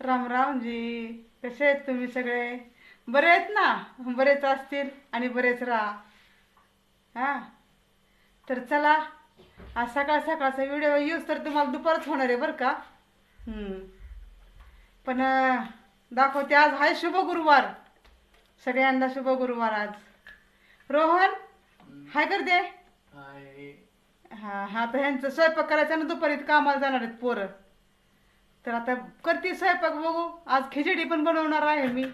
राम रामजी कसे आहेत तुम्ही सगळे? बरे आहेत ना? बरेच असतील आणि बरेच राहा. हां? तर चला आज सकाळ सकाळचा व्हिडिओ यूज तर तुम्हाला दुपारच होणार आहे बरं का? हम्म. पण दाखवते आज आहे शुभ गुरुवार. सगळ्यांना शुभ गुरुवार आज. रोहन हाय करते हा हा तर ह्यांचं स्वयंपाक करायचा ना दुपारी कामाला जाणार आहेत पोरं. तर आता करते स्वयंपाक बघू. आज खिचडी पण बनवणार आहे मी.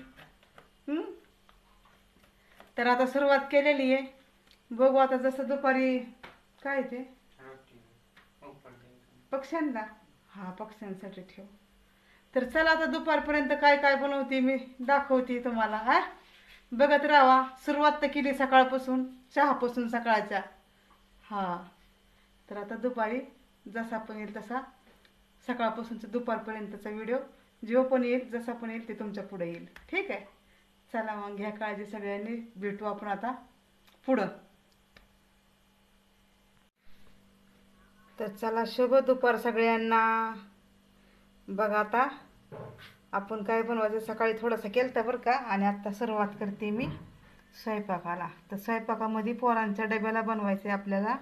तर आता सुरुवात केलेली आहे. बघू आता जसं दुपारी काय ते? पक्ष्यांना? हा पक्ष्यांसाठी ठेव. तर चला आता दुपारपर्यंत काय काय बनवते मी दाखवते तुम्हाला हा? बघत राहा. सुरुवात तर केली सकाळपासून चहापासून सकाळच्या. हा. तर आता दुपारी जसा पण येईल तसा सकाळपासूनचा दुपारपर्यंतचा व्हिडिओ. जो पण येईल जसा पण येईल ते तुमच्यापुढे येईल. ठीक आहे? चला मग घ्या काळजी सगळ्यांनी. भेटू आपण आता पुढं. तर चला शुभ दुपार सगळ्यांना. बघा आता आपण काय बनवायचं सकाळी थोडंसं केलं तर बरं का आणि आत्ता सुरुवात करते मी स्वयंपाकाला. तर स्वयंपाकामध्ये पोरांच्या डब्याला बनवायचं आहे आपल्याला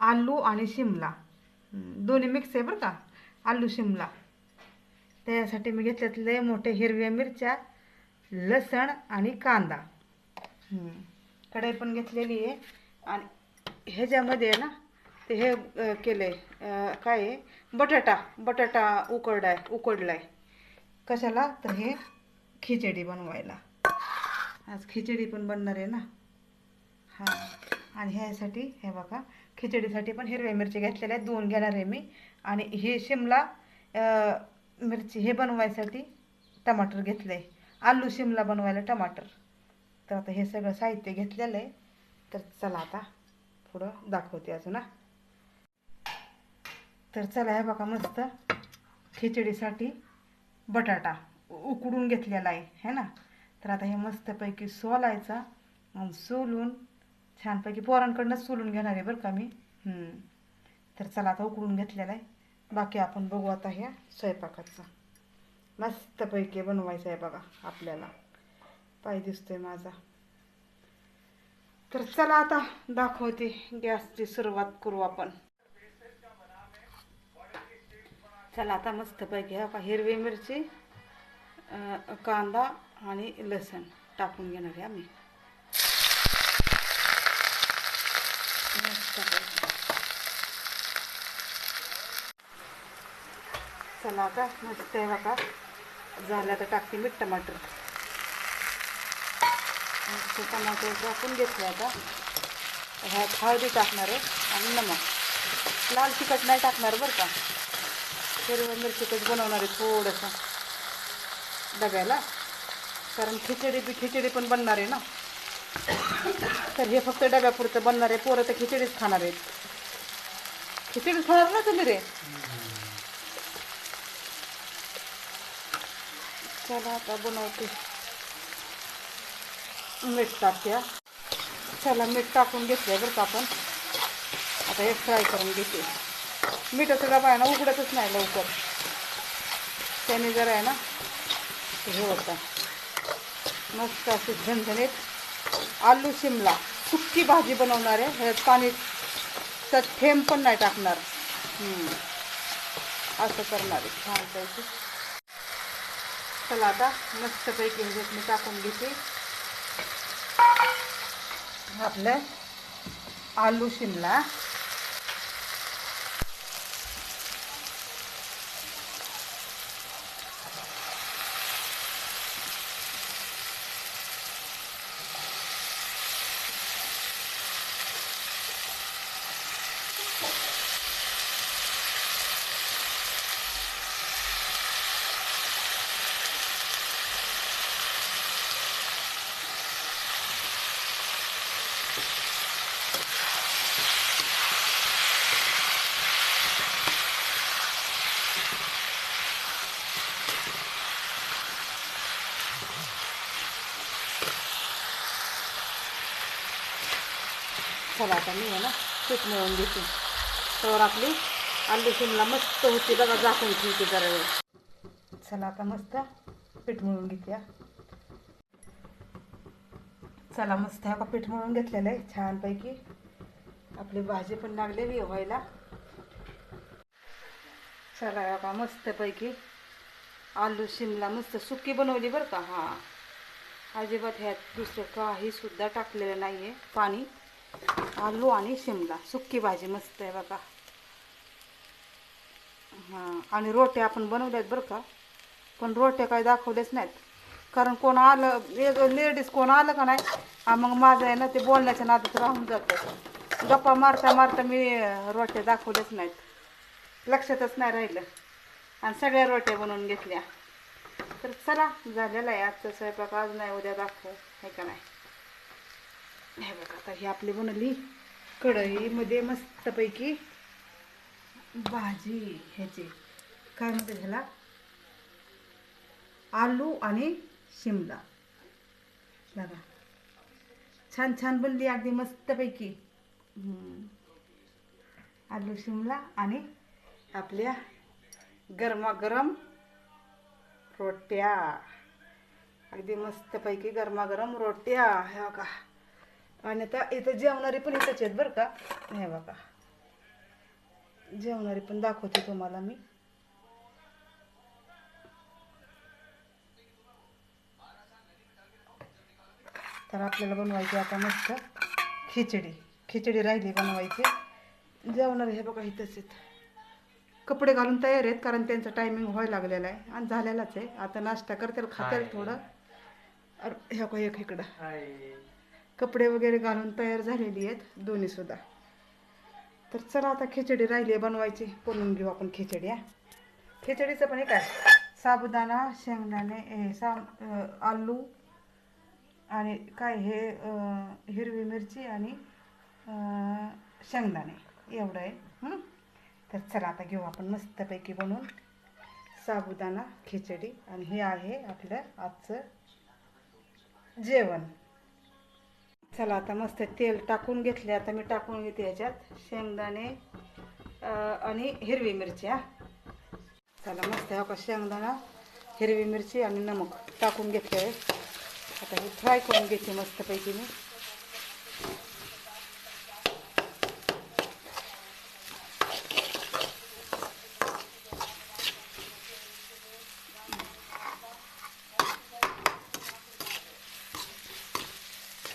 आलू आणि शिमला. दोन्ही मिक्स आहे बरं का? आलू शिमला. त्यासाठी मी घेतल्यातले मोठे हिरव्या मिरच्या लसण आणि कांदा. कढई पण घेतलेली आहे. आणि ह्याच्यामध्ये आहे ना ते हे केलंय अं, काय आहे? बटाटा बटाटा उकडलाय उकडलाय. कशाला? तर हे खिचडी बनवायला. आज खिचडी पण बनणार आहे ना. हां. आणि ह्यासाठी हे बघा खिचडीसाठी पण हिरव्या मिरची घेतलेल्या आहेत. दोन घेणार आहे मी. आणि हे शिमला मिरची हे बनवायसाठी टमाटर घेतलं. आहे आलू शिमला बनवायला टमाटर. तर आता हे सगळं साहित्य घेतलेलं आहे. तर चला आता पुढं दाखवते अजून हा. तर चला हे बघा मस्त खिचडीसाठी बटाटा उ- उकडून घेतलेला आहे है ना? तर आता हे मस्तपैकी सोलायचा आणि सोलून छानपैकी पोरांकडनं सोलून घेणार आहे बरं का मी. तर चला आता उकडून घेतलेला आहे. बाकी आपण बघू आता ह्या स्वयंपाकाचं. मस्तपैकी बनवायचं आहे बघा आपल्याला. पाय दिसतोय माझा. तर चला आता दाखवते गॅसची सुरुवात करू आपण. चला आता मस्तपैकी हा का हिरवी मिरची कांदा आणि लसण टाकून घेणार आहे आम्ही मस्तपैकी चला आता. मस्त आहे बघा झालं तर टाकते मीठ टमाटर. मस्त टमाटर टाकून घेतले आता. ह्यात हळदी टाकणार आहे आणि नमक. लाल तिखट नाही टाकणार बरं का. हिरव्या मिरचीकच बनवणार आहे थोडंसं. डब्याला. कारण खिचडी बी खिचडी पण बनणार आहे ना. तर हे फक्त डब्यापुरतं बनणार आहे. पोरं तर खिचडीच खाणार आहेत. खिचडीच खाणार ना तुम्ही रे? चला आता बनवते. मीठ टाकूया. चला मीठ टाकून घेतलं बरं का आपण. आता हे फ्राय करून घेते. मीठाचा डबा आहे ना उघडतच नाही लवकर. त्याने जरा आहे ना हे होतं. मस्त असे झणझणीत आलू शिमला. सुक्की भाजी बनवणार आहे. ह्यात पाणी तर थेंब पण नाही टाकणार. असं करणार आहे. छान छानपैकी चला आता मस्तपैकी ह्याच्यात मी टाकून घेते. आपलं आलू शिमला. चला आता मी आहे ना पीठ मिळवून घेते. तर आपली आलू शिमला मस्त होती बघा झाकून ठेवते जरा वेळ. चला आता मस्त पीठ मिळवून घेते. चला मस्त हा पीठ मळून घेतलेलं आहे छानपैकी. आपली भाजी पण लागलेली व्हायला चला हे मस्तपैकी आलू शिमला मस्त सुकी बनवली बरं का. हां. अजिबात ह्यात दुसरं काही सुद्धा टाकलेलं नाही आहे पाणी. आलू आणि शिमला. सुक्की भाजी मस्त आहे बघा. हां आणि रोट्या आपण बनवल्या आहेत बरं का. पण रोट्या काही दाखवल्याच नाहीत. कारण कोण आलं लेडीज कोण आलं का नाही मग माझं आहे ना ते बोलण्याच्या नादात राहून जातं. गप्पा मारता मारता मी रोट्या दाखवल्याच नाहीत. लक्षातच नाही राहिलं. आणि सगळ्या रोट्या बनवून घेतल्या. तर चला झालेला आहे आजचा स्वयंपाक. आज नाही उद्या दाखवू. हे का नाही? हे बघा आता ही आपली बनवली. कढईमध्ये मस्तपैकी भाजी ह्याची. काय म्हणते ह्याला? आलू आणि शिमला. बघा. छान छान बनली अगदी मस्तपैकी. आलू शिमला आणि आपल्या गरमागरम रोट्या. अगदी मस्तपैकी गरमागरम रोट्या. हे बघा. आणि आता इथं जेवणारी पण इथंच आहेत बरं का. हे बघा. जेवणारी पण दाखवते तुम्हाला मी. तर आपल्याला बनवायची आता मस्त खिचडी. खिचडी राहिली बनवायची. जेवणार हे बघा इथंच आहेत. कपडे घालून तयार आहेत कारण त्यांचं टायमिंग व्हायला लागलेलं आहे आणि झालेलाच आहे. आता नाश्ता करतील खातील थोडं. अरे हे बघा एक इकडं. कपडे वगैरे घालून तयार झालेली आहेत दोन्ही सुद्धा. तर चला आता खिचडी राहिली आहे बनवायची बनवून घेऊ आपण खिचडी हा. खिचडीचं पण हे काय? साबुदाणा शेंगदाणे हे सा आलू आणि काय हे हिरवी मिरची आणि शेंगदाणे एवढं आहे. तर चला आता घेऊ आपण मस्तपैकी बनवून साबुदाणा खिचडी आणि हे आहे आपलं आजचं जेवण. चला आता मस्त तेल टाकून घेतले आता मी टाकून घेते ह्याच्यात शेंगदाणे आणि हिरवी मिरची हा. चला मस्त हा का शेंगदाणा हिरवी मिरची आणि नमक टाकून घेतले. आहे आता हे फ्राय करून घेते मस्तपैकी मी.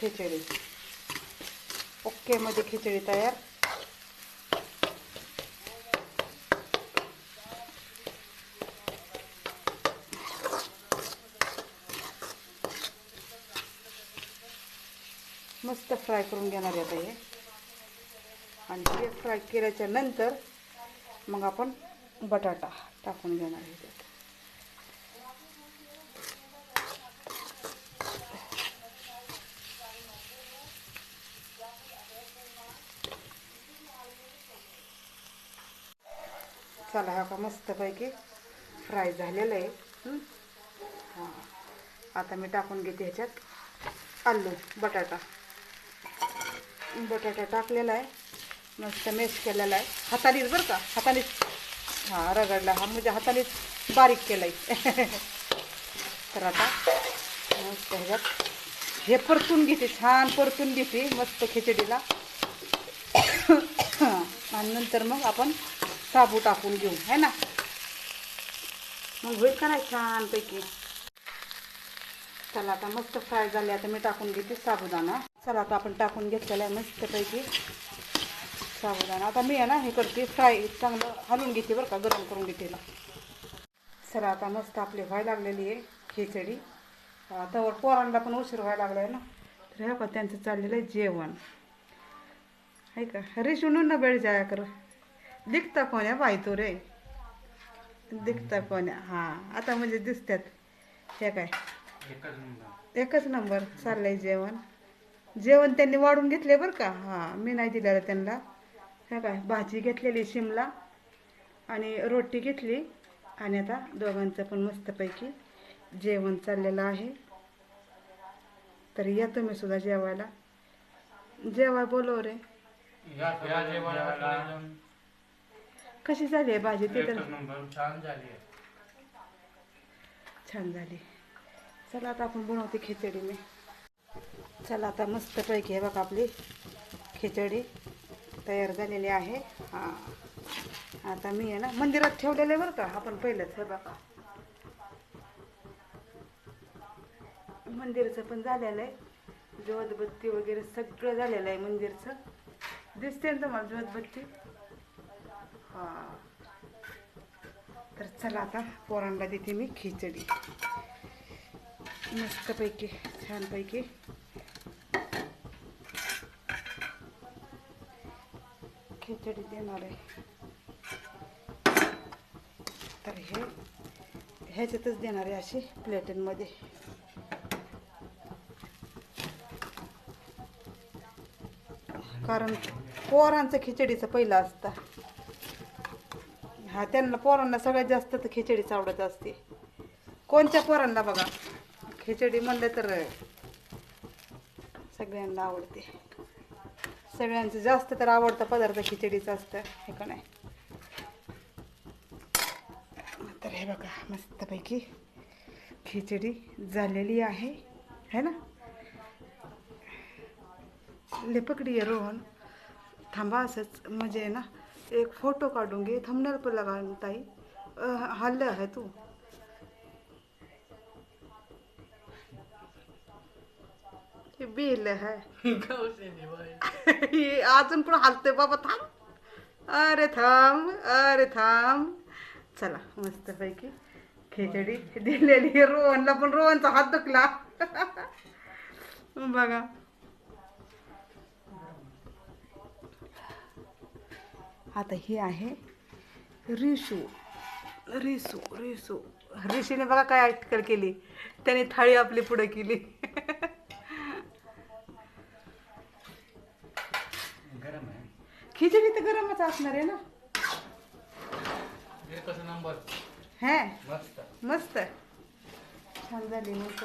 खिचडी. ओक्केमध्ये मध्ये खिचडी तयार. मस्त फ्राय करून घेणार आहे आता हे. आणि हे फ्राय केल्याच्यानंतर मग आपण बटाटा टाकून घेणार आहे. चला हा का मस्तपैकी फ्राय झालेलं आहे. हां? आता मी टाकून घेते ह्याच्यात आलू बटाटा. बटाटा टाकलेला आहे. मस्त मेस केलेला आहे. हातानेच बरं का? हातानेच. हां रगडला हा म्हणजे हातानेच बारीक केला आहे तर आता मस्त ह्याच्यात हे परतून घेते छान परतून घेते मस्त खिचडीला. आणि नंतर मग आपण साबू टाकून घेऊ है ना मग होईल का नाही छानपैकी चला आता मस्त फ्राय झाले आता मी टाकून घेते साबुदाणा चला आता आपण टाकून घेतलेला आहे मस्तपैकी साबुदाणा आता मी आहे ना हे करते फ्राय चांगलं हलवून घेते बरं का गरम करून घेते ना चला आता मस्त आपली व्हायला लागलेली आहे खिचडी त्यावर पोरांना पण उशीर व्हायला लागला आहे ना तर हे का त्यांचं चाललेलं आहे जेवण आहे का रिशून न बेळ जाया कर दिखता कोण्या बाई तो रे? दिखता कोण्या हां. आता म्हणजे दिसतात हे काय? एकच नंबर चाललंय जेवण. जेवण त्यांनी वाढून घेतले बरं का? हां मी नाही दिलेलं त्यांना. हे काय? भाजी घेतलेली शिमला आणि रोटी घेतली. आणि आता दोघांचं पण मस्तपैकी जेवण चाललेलं आहे. तर या तुम्ही सुद्धा जेवायला. जेवाय बोलव रे. या या कशी झाली आहे भाजी? ते तर नंबर छान झाली आहे. छान झाली. चला आता आपण बनवते खिचडी मी. चला आता मस्तपैकी आहे बघा आपली खिचडी तयार झालेली आहे. हां. आता मी आहे ना मंदिरात ठेवलेलं आहे बरं का आपण पहिलंच हे बघा. मंदिरचं पण झालेलं आहे. ज्योतबत्ती वगैरे सगळं झालेलं आहे मंदिरचं. दिसते ना तुम्हाला ज्योतबत्ती? तर चला आता पोरांना देते मी खिचडी. मस्तपैकी छानपैकी. खिचडी देणार आहे. तर हे ह्याच्यातच देणार आहे अशी प्लेटींमध्ये. कारण पोरांचं खिचडीचं पहिलं असतं. हा त्यांना पोरांना सगळ्यात जास्त तर खिचडीच आवडत असते. कोणत्या पोरांना बघा? खिचडी म्हणलं तर सगळ्यांना आवडते. सगळ्यांचं जास्त तर आवडता पदार्थ खिचडीचा असतं हे का नाही? तर हे बघा मस्तपैकी खिचडी झालेली आहे है ना? लेपकडी आहे रोहन. थांबा असंच म्हणजे ना? एक फ़ोटो घे थंबनेल पण लगा ताई. हल्लं आहे तू. हे बिल हे. अजून पण हलते बाबा थांब अरे थांब अरे थांब चला मस्तपैकी खिचडी. दिलेली रोहनला पण रोहनचा हात दुखला. बघा. आता ही आहे रिशू रिसू रिसू ऋषीने बघा काय अटकल केली. त्याने थाळी आपली पुढे केली. खिचडी तर गरमच असणार आहे ना? हे मस्त. मस्त. छान झाली मस्त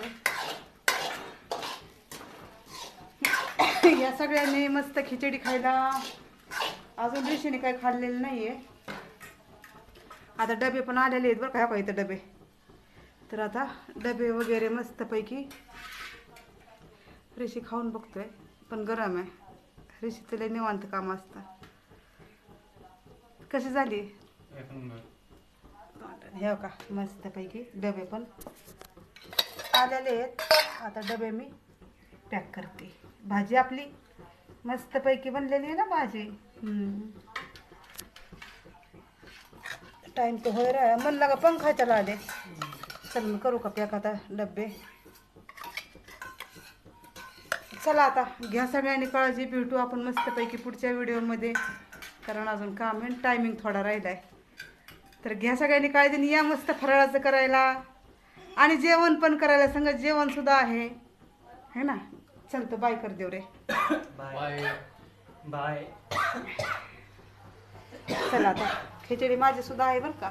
या सगळ्यांनी मस्त खिचडी खायला. अजून ऋषीने काही खाल्लेलं नाहीये. आता डबे पण आलेले आहेत बरं का ह्या इथं डबे? तर आता डबे वगैरे मस्तपैकी ऋषी खाऊन बघतोय पण गरम आहे. ऋषीचं लय निवांत काम असतं. कशी झाली? हे हो का मस्तपैकी डबे पण आलेले आहेत. आता डबे मी पॅक करते. भाजी आपली मस्तपैकी बनलेली आहे ना भाजी? टाईम तो होय रा मन लगा पंखा चला आले चल मी करू का पॅक आता डब्बे? चला आता. घ्या सगळ्यांनी काळजी भेटू आपण मस्तपैकी पुढच्या व्हिडिओमध्ये. कारण अजून काम आहे टायमिंग थोडा राहिला आहे तर घ्या सगळ्यांनी काळजीने या मस्त फराळाचं करायला. आणि जेवण पण करायला सांगा. जेवणसुद्धा आहे. है ना? चलतो बाय कर देव रे. Bye bye. चला आता. खिचडी माझी सुद्धा आहे बरं का.